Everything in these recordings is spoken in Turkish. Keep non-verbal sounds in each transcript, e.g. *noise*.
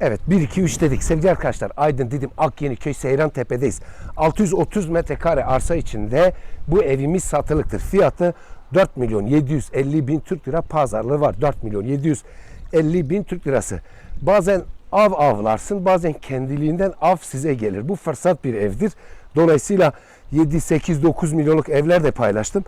Evet 1 2 3 dedik sevgili arkadaşlar. Aydın Didim Akyeniköy Seyran Tepe'deyiz. 630 metrekare arsa içinde bu evimiz satılıktır. Fiyatı 4 milyon 750 bin Türk lira pazarlığı var. 4 milyon 750 bin Türk lirası. Bazen av avlarsın bazen kendiliğinden av size gelir. Bu fırsat bir evdir. Dolayısıyla 7 8 9 milyonluk evler de paylaştım.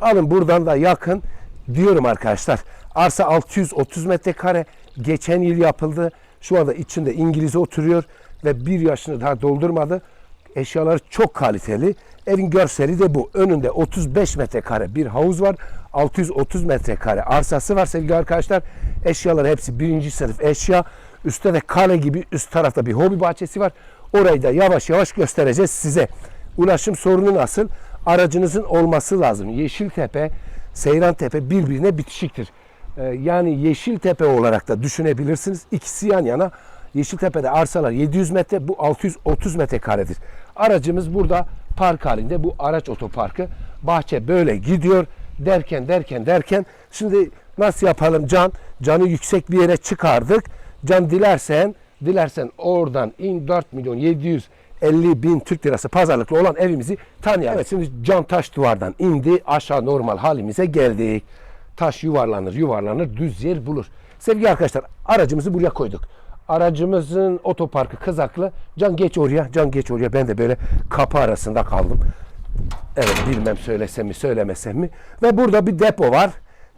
Alın buradan da yakın diyorum arkadaşlar. Arsa 630 metrekare geçen yıl yapıldı. Şu anda içinde İngiliz oturuyor ve bir yaşını daha doldurmadı. Eşyalar çok kaliteli. Evin görseli de bu. Önünde 35 metrekare bir havuz var. 630 metrekare arsası var sevgili arkadaşlar. Eşyalar hepsi birinci sınıf eşya. Üstte de kale gibi üst tarafta bir hobi bahçesi var. Orayı da yavaş yavaş göstereceğiz size. Ulaşım sorunu nasıl? Aracınızın olması lazım. Yeşiltepe, Seyrantepe birbirine bitişiktir. Ee, Yani Yeşiltepe olarak da düşünebilirsiniz. İkisi yan yana. Yeşiltepe'de arsalar 700 metre, bu 630 metrekaredir. Aracımız burada park halinde. Bu araç otoparkı. Bahçe böyle gidiyor derken derken derken şimdi nasıl yapalım Can? Can'ı yüksek bir yere çıkardık. Can dilersen dilersen oradan in 4 milyon 750 bin Türk lirası pazarlıklı olan evimizi tanıyalım. Evet şimdi Can Taş duvardan indi aşağı normal halimize geldik. Taş yuvarlanır yuvarlanır düz yer bulur. Sevgili arkadaşlar aracımızı buraya koyduk. Aracımızın otoparkı kızaklı. Can geç oraya, can geç oraya. Ben de böyle kapı arasında kaldım. Evet bilmem söylesem mi söylemesem mi. Ve burada bir depo var.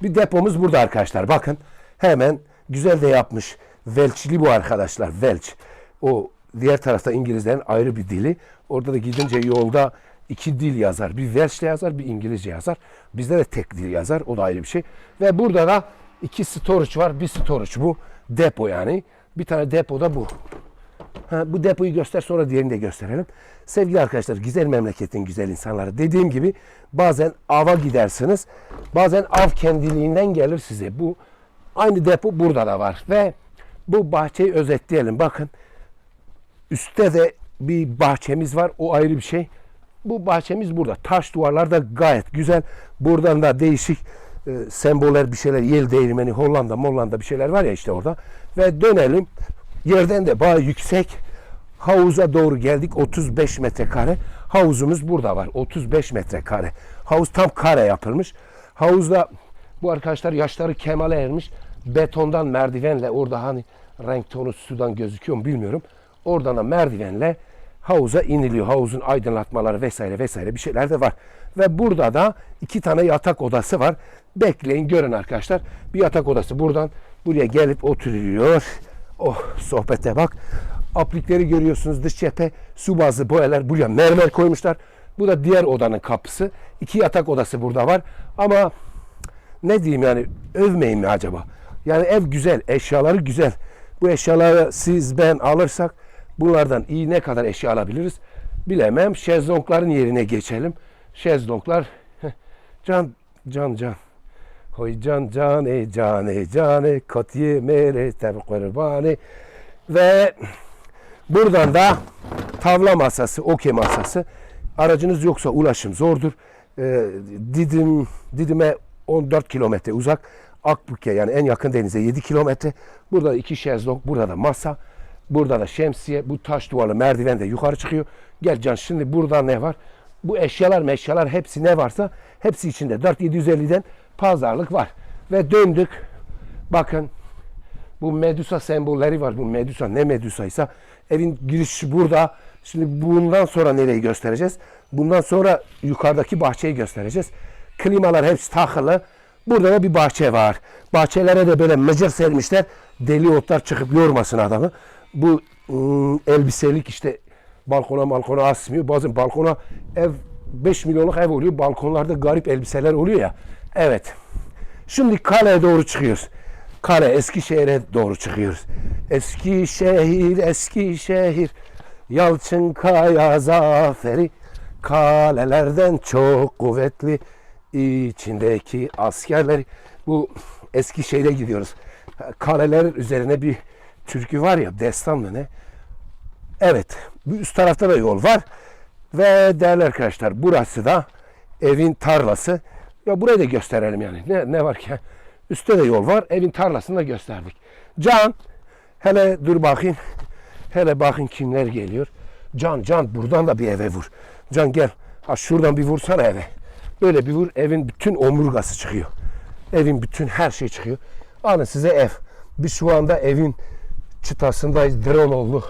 Bir depomuz burada arkadaşlar. Bakın hemen güzel de yapmış. Velçli bu arkadaşlar. Velç. O diğer tarafta İngilizlerin ayrı bir dili. Orada da gidince yolda iki dil yazar. Bir Velçle yazar, bir İngilizce yazar. Bizde de tek dil yazar. O da ayrı bir şey. Ve burada da iki storage var. Bir storage bu. Depo yani. Bir tane depo da bu. Ha, bu depoyu göster sonra diğerini de gösterelim. Sevgili arkadaşlar güzel memleketin güzel insanları. Dediğim gibi bazen ava gidersiniz. Bazen av kendiliğinden gelir size. Bu aynı depo burada da var. Ve bu bahçeyi özetleyelim. Bakın üstte de bir bahçemiz var. O ayrı bir şey. Bu bahçemiz burada. Taş duvarlar da gayet güzel. Buradan da değişik e, semboller bir şeyler. Yel değirmeni, Hollanda, Mollanda bir şeyler var ya işte orada. Ve dönelim. Yerden de bayağı yüksek. Havuza doğru geldik. 35 metrekare. Havuzumuz burada var. 35 metrekare. Havuz tam kare yapılmış. Havuzda bu arkadaşlar yaşları kemale ermiş. Betondan merdivenle orada hani renk tonu sudan gözüküyor mu bilmiyorum. Oradan da merdivenle havuza iniliyor. Havuzun aydınlatmaları vesaire vesaire bir şeyler de var. Ve burada da iki tane yatak odası var. Bekleyin görün arkadaşlar. Bir yatak odası buradan buraya gelip oturuyor. Oh sohbete bak. Aplikleri görüyorsunuz dış cephe su bazlı boyalar buraya mermer koymuşlar. Bu da diğer odanın kapısı. İki yatak odası burada var. Ama ne diyeyim yani övmeyin mi acaba? Yani ev güzel, eşyaları güzel. Bu eşyaları siz ben alırsak bunlardan iyi ne kadar eşya alabiliriz bilemem. Şezlongların yerine geçelim. Şezlonglar can can can. Hoy can can ey can ey can ey katiye mere tev kurbani ve buradan da tavla masası, okey masası. Aracınız yoksa ulaşım zordur. Ee, Didim Didim'e 14 kilometre uzak. Akbük'e yani en yakın denize 7 kilometre. Burada iki şezlong, burada da masa. Burada da şemsiye, bu taş duvarlı merdiven de yukarı çıkıyor. Gel Can şimdi burada ne var? Bu eşyalar meşyalar hepsi ne varsa hepsi içinde. 4750'den pazarlık var. Ve döndük. Bakın bu Medusa sembolleri var. Bu Medusa ne Medusa'ysa evin girişi burada. Şimdi bundan sonra nereyi göstereceğiz? Bundan sonra yukarıdaki bahçeyi göstereceğiz. Klimalar hepsi takılı. Burada da bir bahçe var. Bahçelere de böyle mıcır sermişler. Deli otlar çıkıp yormasın adamı. Bu ıı, elbiselik işte balkona balkona asmıyor. Bazen balkona ev 5 milyonluk ev oluyor. Balkonlarda garip elbiseler oluyor ya. Evet. Şimdi kaleye doğru çıkıyoruz. Kale Eskişehir'e doğru çıkıyoruz. Eskişehir, Eskişehir. Yalçın Kaya zaferi kalelerden çok kuvvetli içindeki askerleri bu Eskişehir'e gidiyoruz. Kaleler üzerine bir türkü var ya destan mı ne? Evet. Üst tarafta da yol var. Ve değerli arkadaşlar burası da evin tarlası. Ya burayı da gösterelim yani. Ne, ne var ki? Üstte de yol var. Evin tarlasını da gösterdik. Can Hele dur bakayım. Hele bakın kimler geliyor. Can can buradan da bir eve vur. Can gel. Ha şuradan bir vursana eve. Böyle bir vur evin bütün omurgası çıkıyor. Evin bütün her şey çıkıyor. Alın size ev. Biz şu anda evin çıtasındayız. Oldu.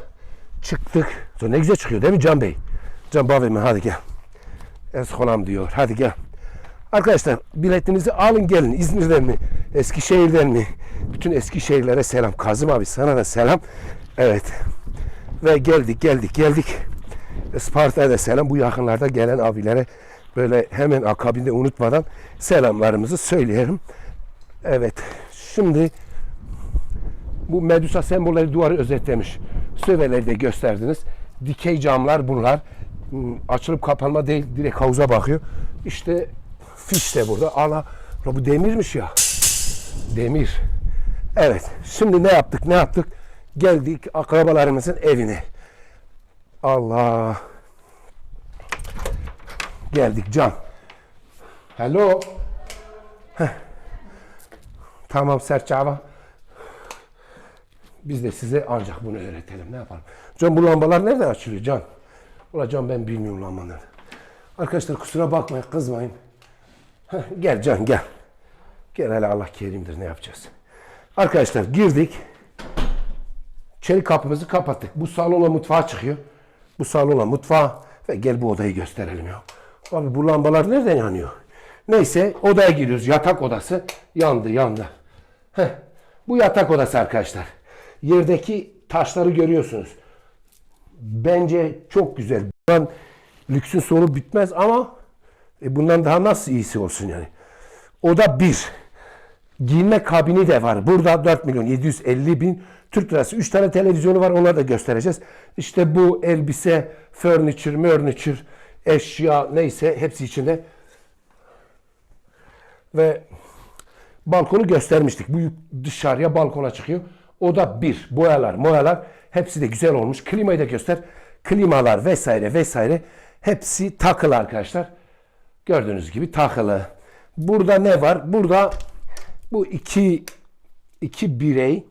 Çıktık. Sonra ne güzel çıkıyor değil mi Can Bey? Can Bavimi hadi gel. Eskonam diyor. Hadi gel. Arkadaşlar biletinizi alın gelin. İzmir'den mi? Eskişehir'den mi? Bütün Eskişehirlere selam. Kazım abi sana da selam. Evet. Ve geldik geldik geldik. Isparta'ya da selam. Bu yakınlarda gelen abilere böyle hemen akabinde unutmadan selamlarımızı söyleyelim. Evet. Şimdi bu Medusa sembolleri duvarı özetlemiş. Söveleri de gösterdiniz. Dikey camlar bunlar. Hmm, Açılıp kapanma değil. Direkt havuza bakıyor. İşte fiş de burada. Ana bu demirmiş ya. Demir. Evet. Şimdi ne yaptık? Ne yaptık? Geldik akrabalarımızın evine. Allah. Geldik Can. Hello. Heh. Tamam Serçava. Biz de size ancak bunu öğretelim. Ne yapalım? Can bu lambalar nereden açılıyor Can? Ulan Can ben bilmiyorum lambaları. Arkadaşlar kusura bakmayın kızmayın. Heh, gel Can gel. Gel hele Allah kerimdir ne yapacağız? Arkadaşlar girdik. Çelik kapımızı kapattık. Bu salona mutfağa çıkıyor. Bu salona mutfağa ve gel bu odayı gösterelim ya. Abi bu lambalar nereden yanıyor? Neyse odaya giriyoruz. Yatak odası yandı yandı. Heh, bu yatak odası arkadaşlar. Yerdeki taşları görüyorsunuz. Bence çok güzel. Bundan lüksün sonu bitmez ama e, bundan daha nasıl iyisi olsun yani. Oda bir. Giyinme kabini de var. Burada 4 milyon 750 bin Türk lirası. 3 tane televizyonu var. Onları da göstereceğiz. İşte bu elbise, furniture, mörniture, eşya neyse hepsi içinde. Ve balkonu göstermiştik. Bu dışarıya balkona çıkıyor. O da bir. Boyalar, moyalar hepsi de güzel olmuş. Klimayı da göster. Klimalar vesaire vesaire hepsi takılı arkadaşlar. Gördüğünüz gibi takılı. Burada ne var? Burada bu iki iki birey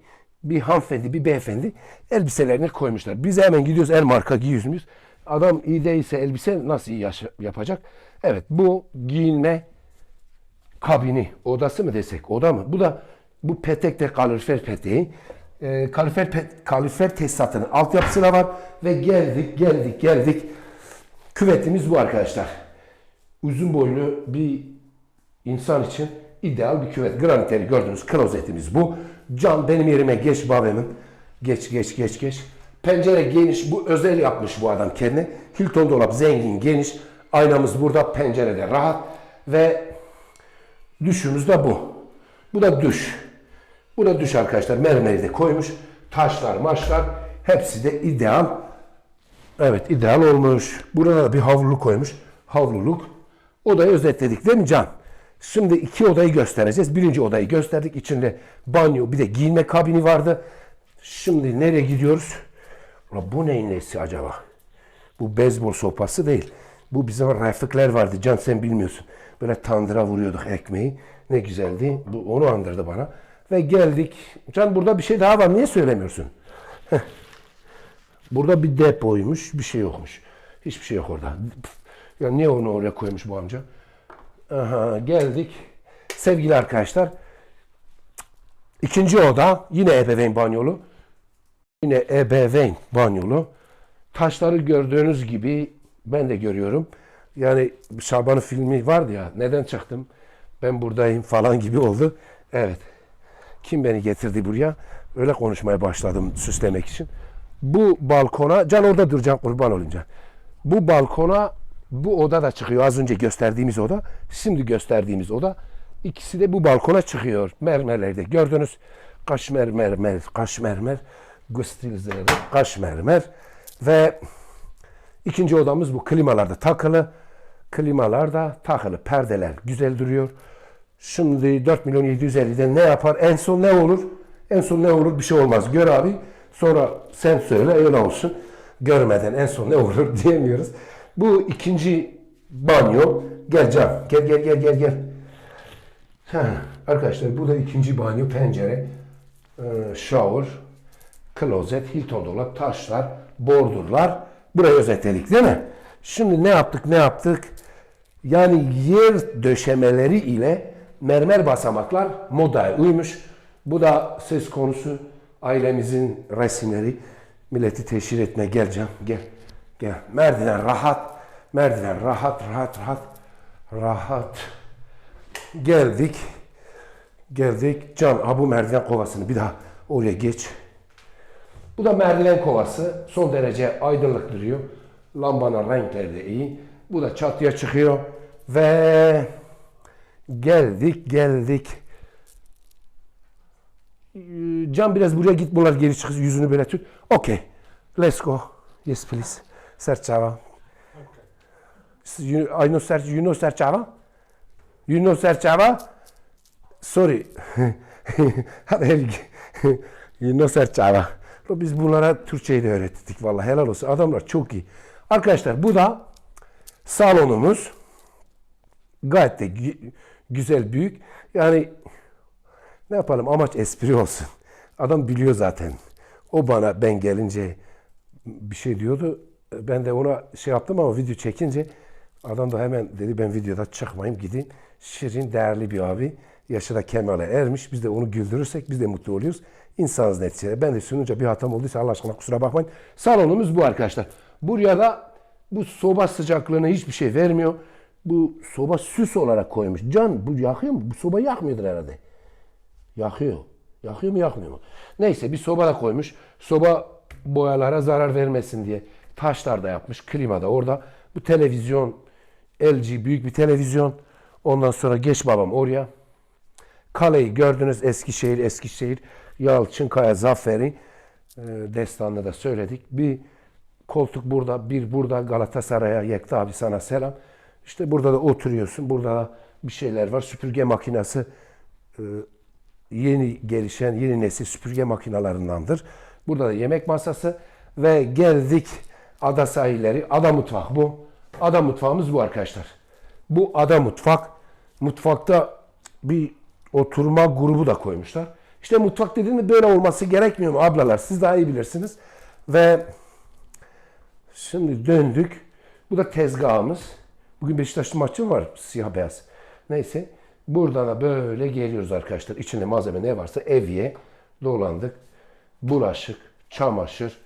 bir hanımefendi bir beyefendi elbiselerini koymuşlar. Biz hemen gidiyoruz el marka giyiyoruz muyuz? Adam iyi değilse elbise nasıl iyi yapacak? Evet bu giyinme kabini odası mı desek oda mı? Bu da bu petek de kalorifer peteği. Kalorifer, pet- kalorifer tesisatının altyapısı da var ve geldik geldik geldik. Küvetimiz bu arkadaşlar. Uzun boylu bir insan için ideal bir küvet. Graniteri gördüğünüz klozetimiz bu. Can benim yerime geç babamın. Geç geç geç geç. Pencere geniş. Bu özel yapmış bu adam kendine. Hilton dolap zengin geniş. Aynamız burada. Pencerede rahat. Ve Düşümüz de bu. Bu da düş. Bu da düş arkadaşlar. Mermeri de koymuş. Taşlar, maçlar hepsi de ideal. Evet ideal olmuş. Burada da bir havluluk koymuş. Havluluk. Odayı özetledik değil mi Can? Şimdi iki odayı göstereceğiz. Birinci odayı gösterdik. İçinde banyo bir de giyinme kabini vardı. Şimdi nereye gidiyoruz? Ulan bu neyin nesi acaba? Bu beyzbol sopası değil. Bu bizim refikler vardı. Can sen bilmiyorsun. Böyle tandıra vuruyorduk ekmeği. Ne güzeldi. Bu onu andırdı bana. Ve geldik. Can burada bir şey daha var. Niye söylemiyorsun? Burada bir depoymuş. Bir şey yokmuş. Hiçbir şey yok orada. Ya niye onu oraya koymuş bu amca? Aha, geldik. Sevgili arkadaşlar. İkinci oda. Yine ebeveyn banyolu. Yine ebeveyn banyolu. Taşları gördüğünüz gibi ben de görüyorum. Yani Şaban'ın filmi vardı ya. Neden çıktım? Ben buradayım falan gibi oldu. Evet. Kim beni getirdi buraya? Öyle konuşmaya başladım süslemek için. Bu balkona, Can orada dur Can kurban olunca. Bu balkona bu oda da çıkıyor. Az önce gösterdiğimiz oda. Şimdi gösterdiğimiz oda. İkisi de bu balkona çıkıyor. Mermerlerde gördünüz. Kaş mermer, kaş mermer, göstilizleri, kaş mermer ve İkinci odamız bu. Klimalar da takılı. Klimalar da takılı. Perdeler güzel duruyor. Şimdi 4 milyon 750'den ne yapar? En son ne olur? En son ne olur? Bir şey olmaz. Gör abi. Sonra sen söyle öyle olsun. Görmeden en son ne olur *laughs* diyemiyoruz. Bu ikinci banyo. Gel Can. Gel gel gel gel gel. Arkadaşlar bu da ikinci banyo. Pencere. Ee, shower. klozet, Hilton dolap, taşlar, bordurlar. Burayı özetledik değil mi? Şimdi ne yaptık ne yaptık? Yani yer döşemeleri ile mermer basamaklar modaya uymuş. Bu da söz konusu ailemizin resimleri. Milleti teşhir etme gel gel. Gel. Merdiven rahat. Merdiven rahat rahat rahat. Rahat. Geldik. Geldik. Can ha bu merdiven kovasını bir daha oraya geç. Bu da merdiven kovası. Son derece aydınlık duruyor. Lambanın renkleri de iyi. Bu da çatıya çıkıyor. Ve geldik geldik. Ee, Can biraz buraya git bunlar geri çık yüzünü böyle tut. Okay. Let's go. Yes please. Serçava. You, I know Ser, you know Serçava? You know Serçava? Sorry. *laughs* You know Serçava. Biz bunlara Türkçeyi de öğrettik vallahi helal olsun. Adamlar çok iyi. Arkadaşlar bu da salonumuz. Gayet de güzel, büyük. Yani ne yapalım amaç espri olsun. Adam biliyor zaten. O bana ben gelince bir şey diyordu. Ben de ona şey yaptım ama video çekince adam da hemen dedi ben videoda çıkmayayım gideyim. Şirin değerli bir abi. Yaşı da kemale ermiş. Biz de onu güldürürsek biz de mutlu oluyoruz. İnsanız neticede. Ben de sununca bir hatam olduysa Allah aşkına kusura bakmayın. Salonumuz bu arkadaşlar. Buraya da bu soba sıcaklığına hiçbir şey vermiyor. Bu soba süs olarak koymuş. Can bu yakıyor mu? Bu soba yakmıyordur herhalde. Yakıyor. Yakıyor mu yakmıyor mu? Neyse bir soba da koymuş. Soba boyalara zarar vermesin diye taşlar da yapmış. Klima da orada. Bu televizyon LG büyük bir televizyon. Ondan sonra geç babam oraya. Kaleyi gördünüz Eskişehir, Eskişehir, Yalçınkaya zaferi e, destanını da söyledik. Bir koltuk burada, bir burada Galatasaray'a Yekta abi sana selam. İşte burada da oturuyorsun. Burada da bir şeyler var. Süpürge makinesi e, yeni gelişen yeni nesil süpürge makinalarındandır. Burada da yemek masası ve geldik ada sahilleri. Ada mutfak bu. Ada mutfağımız bu arkadaşlar. Bu ada mutfak. Mutfakta bir oturma grubu da koymuşlar. İşte mutfak dediğinde böyle olması gerekmiyor mu ablalar? Siz daha iyi bilirsiniz. Ve şimdi döndük. Bu da tezgahımız. Bugün Beşiktaş'ın maçı var siyah beyaz. Neyse. Buradan da böyle geliyoruz arkadaşlar. İçinde malzeme ne varsa evye dolandık. Bulaşık, çamaşır.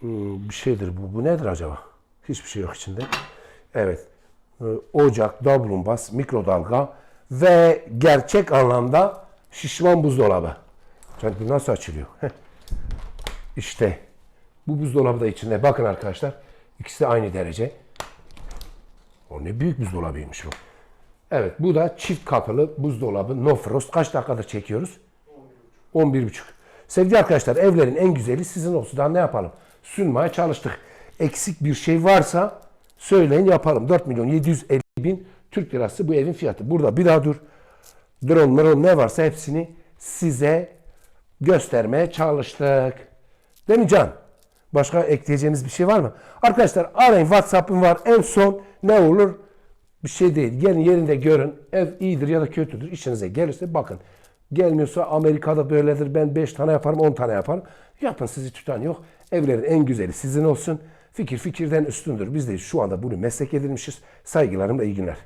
Hmm, bir şeydir bu. Bu nedir acaba? Hiçbir şey yok içinde. Evet. Ee, Ocak, davlumbaz, mikrodalga ve gerçek anlamda şişman buzdolabı. Can bu nasıl açılıyor? Heh. İşte bu buzdolabı da içinde. Bakın arkadaşlar. İkisi aynı derece. O ne büyük buzdolabıymış bu. Evet bu da çift kapılı buzdolabı no frost. Kaç dakikada çekiyoruz? 11.5. Sevgili arkadaşlar evlerin en güzeli sizin olsun. Daha ne yapalım? Sunmaya çalıştık. Eksik bir şey varsa söyleyin yapalım. 4 milyon 750 bin Türk lirası bu evin fiyatı. Burada bir daha dur. Drone, drone ne varsa hepsini size göstermeye çalıştık. Değil mi Can? Başka ekleyeceğimiz bir şey var mı? Arkadaşlar arayın WhatsApp'ım var. En son ne olur? Bir şey değil. Gelin yerinde görün. Ev iyidir ya da kötüdür. İşinize gelirse bakın. Gelmiyorsa Amerika'da böyledir. Ben 5 tane yaparım 10 tane yaparım. Yapın sizi tutan yok. Evlerin en güzeli sizin olsun. Fikir fikirden üstündür. Biz de şu anda bunu meslek edilmişiz. Saygılarımla iyi günler.